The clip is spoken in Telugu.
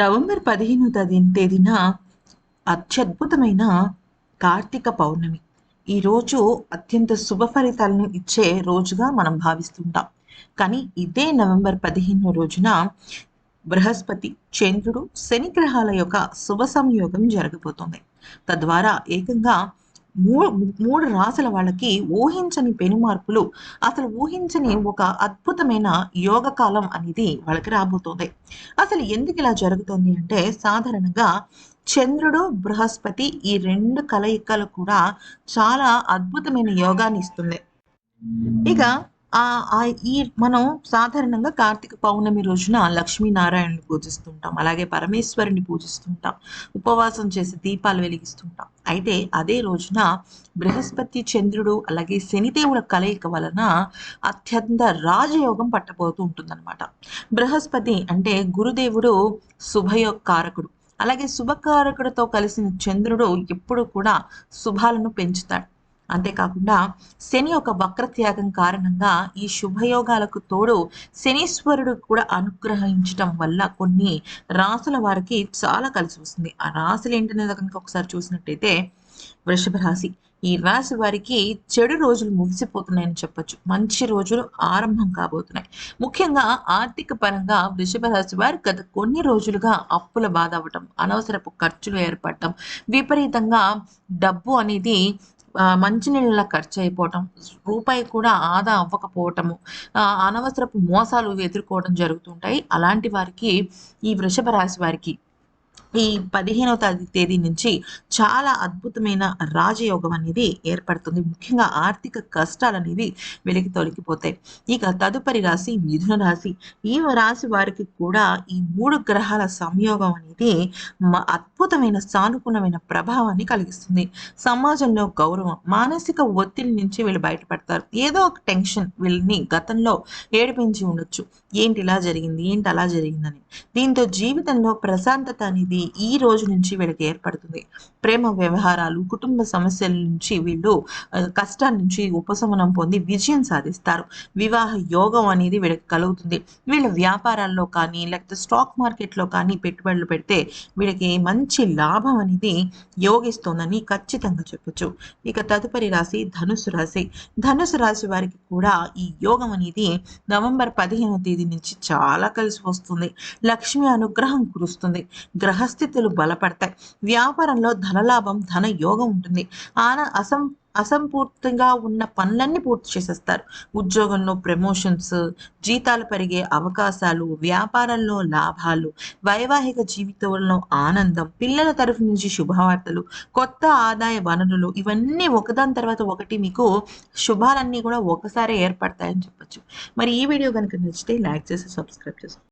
నవంబర్ పదిహేను తేదీన అత్యద్భుతమైన కార్తీక పౌర్ణమి. ఈరోజు అత్యంత శుభ ఫలితాలను ఇచ్చే రోజుగా మనం భావిస్తుంటాం. కానీ ఇదే నవంబర్ పదిహేను రోజున బృహస్పతి చంద్రుడు శని గ్రహాల యొక్క శుభ సంయోగం జరగబోతుంది. తద్వారా ఏకంగా మూడు మూడు రాసుల వాళ్ళకి ఊహించని పెను మార్పులు అసలు ఊహించని ఒక అద్భుతమైన యోగ కాలం అనేది వాళ్ళకి రాబోతోంది. అసలు ఎందుకు ఇలా జరుగుతుంది అంటే సాధారణంగా చంద్రుడు బృహస్పతి ఈ రెండు కలయికలు కూడా చాలా అద్భుతమైన యోగాన్ని ఇస్తుంది. ఇక ఈ మనం సాధారణంగా కార్తీక పౌర్ణమి రోజున లక్ష్మీనారాయణని పూజిస్తుంటాం. అలాగే పరమేశ్వరుని పూజిస్తుంటాం. ఉపవాసం చేసి దీపాలు వెలిగిస్తుంటాం. అయితే అదే రోజున బృహస్పతి చంద్రుడు అలాగే శనిదేవుల కలయిక వలన అత్యంత రాజయోగం పట్టబోతూ ఉంటుందన్నమాట. బృహస్పతి అంటే గురుదేవుడు శుభయోగకారకుడు అలాగే శుభకారకుడితో కలిసిన చంద్రుడు ఎప్పుడు కూడా శుభాలను పెంచుతాడు. అంతేకాకుండా శని యొక్క వక్రత్యాగం కారణంగా ఈ శుభయోగాలకు తోడు శనీశ్వరుడు కూడా అనుగ్రహించటం వల్ల కొన్ని రాసుల వారికి చాలా కలిసి వస్తుంది. ఆ రాశులు ఏంటనేది కనుక ఒకసారి చూసినట్టయితే వృషభ రాశి. ఈ రాశి వారికి చెడు రోజులు ముగిసిపోతున్నాయని చెప్పొచ్చు. మంచి రోజులు ఆరంభం కాబోతున్నాయి. ముఖ్యంగా ఆర్థిక పరంగా వృషభ రాశి వారు గత కొన్ని రోజులుగా అప్పుల బాధ అవ్వటం అనవసరపు ఖర్చులు ఏర్పడటం విపరీతంగా డబ్బు అనేది మంచినీళ్ళ ఖర్చు అయిపోవటం రూపాయి కూడా ఆదా అవ్వకపోవటము అనవసరపు మోసాలు ఎదుర్కోవడం జరుగుతుంటాయి అలాంటి వారికి ఈ వృషభ రాశి వారికి ఈ పదిహేనవ తేదీ నుంచి చాలా అద్భుతమైన రాజయోగం అనేది ఏర్పడుతుంది. ముఖ్యంగా ఆర్థిక కష్టాలు అనేవి వెలికి తొలగిపోతాయి. ఇక తదుపరి రాశి మిథున రాశి. ఈ రాశి వారికి కూడా ఈ మూడు గ్రహాల సంయోగం అనేది అద్భుతమైన సానుకూలమైన ప్రభావాన్ని కలిగిస్తుంది. సమాజంలో గౌరవం మానసిక ఒత్తిడి నుంచి వీళ్ళు బయటపడతారు. ఏదో ఒక టెన్షన్ వీళ్ళని గతంలో ఏడిపించి ఉండొచ్చు. ఏంటి ఇలా జరిగింది? ఏంటి అలా జరిగిందని. దీంతో జీవితంలో ప్రశాంతత అనేది ఈ రోజు నుంచి వీళ్ళకి ఏర్పడుతుంది. ప్రేమ వ్యవహారాలు కుటుంబ సమస్యల నుంచి వీళ్ళు కష్టాల నుంచి ఉపశమనం పొంది విజయం సాధిస్తారు. వివాహ యోగం అనేది వీళ్ళకి కలుగుతుంది. వీళ్ళ వ్యాపారాల్లో కానీ లేకపోతే స్టాక్ మార్కెట్లో కానీ పెట్టుబడులు పెడితే వీళ్ళకి మంచి లాభం అనేది యోగిస్తోందని ఖచ్చితంగా చెప్పచ్చు. ఇక తదుపరి రాశి ధనుసు రాశి. ధనుసు రాశి వారికి కూడా ఈ యోగం అనేది నవంబర్ పదిహేనవ తేదీ నుంచి చాలా కలిసి వస్తుంది. లక్ష్మి అనుగ్రహం కురుస్తుంది. గ్రహ పరిస్థితులు బలపడతాయి. వ్యాపారంలో ధనలాభం ధన యోగం ఉంటుంది. ఆన అసం అసంపూర్తిగా ఉన్న పనులన్నీ పూర్తి చేసేస్తారు. ఉద్యోగంలో ప్రమోషన్స్ జీతాలు పెరిగే అవకాశాలు వ్యాపారంలో లాభాలు వైవాహిక జీవితంలో ఆనందం పిల్లల తరఫు నుంచి శుభవార్తలు కొత్త ఆదాయ వనరులు ఇవన్నీ ఒకదాని తర్వాత ఒకటి మీకు శుభాలన్నీ కూడా ఒకసారి ఏర్పడతాయని చెప్పచ్చు. మరి ఈ వీడియో కనుక నచ్చితే లైక్ చేసి సబ్స్క్రైబ్ చేసుకోండి